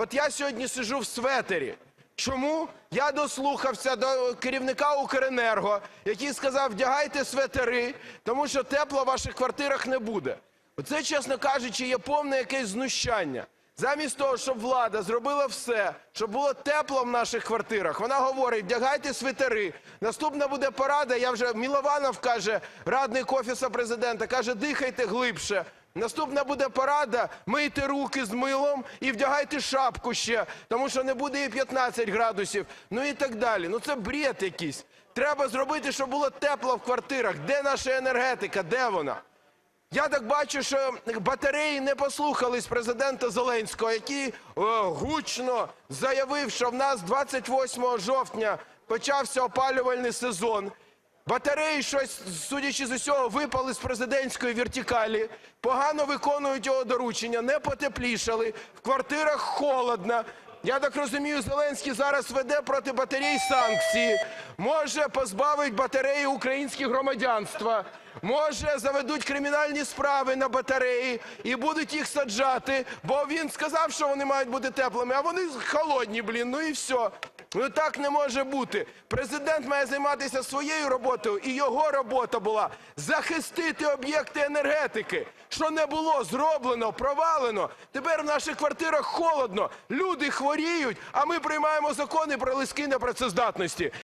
От я сьогодні сиджу в светері. Чому? Я дослухався до керівника Укренерго, який сказав, вдягайте светери, тому що тепло в ваших квартирах не буде. Оце, чесно кажучи, є повне якесь знущання. Замість того, щоб влада зробила все, щоб було тепло в наших квартирах, вона говорить, вдягайте свитери. Наступна буде порада, я вже, Мілованов каже, радник Офісу Президента, каже, дихайте глибше. Наступна буде порада, мийте руки з милом і вдягайте шапку ще, тому що не буде і 15 градусів, ну і так далі. Ну це бред якийсь. Треба зробити, щоб було тепло в квартирах. Де наша енергетика? Де вона? Я так бачу, що батареї не послухались президента Зеленського, який е, гучно заявив, що в нас 28 жовтня почався опалювальний сезон. Батареї щось, судячи з усього, випали з президентської вертикалі, погано виконують його доручення, не потеплішали, в квартирах холодно. Я так розумію, Зеленський зараз веде проти батарей санкції, може позбавить батареї українське громадянства, може заведуть кримінальні справи на батареї і будуть їх саджати, бо він сказав, що вони мають бути теплими, а вони холодні, блін, ну і все. Ну так не може бути. Президент має займатися своєю роботою, і його робота була захистити об'єкти енергетики. Що не було зроблено, провалено. Тепер в наших квартирах холодно, люди хворіють, а ми приймаємо закони про лиски непрацездатності.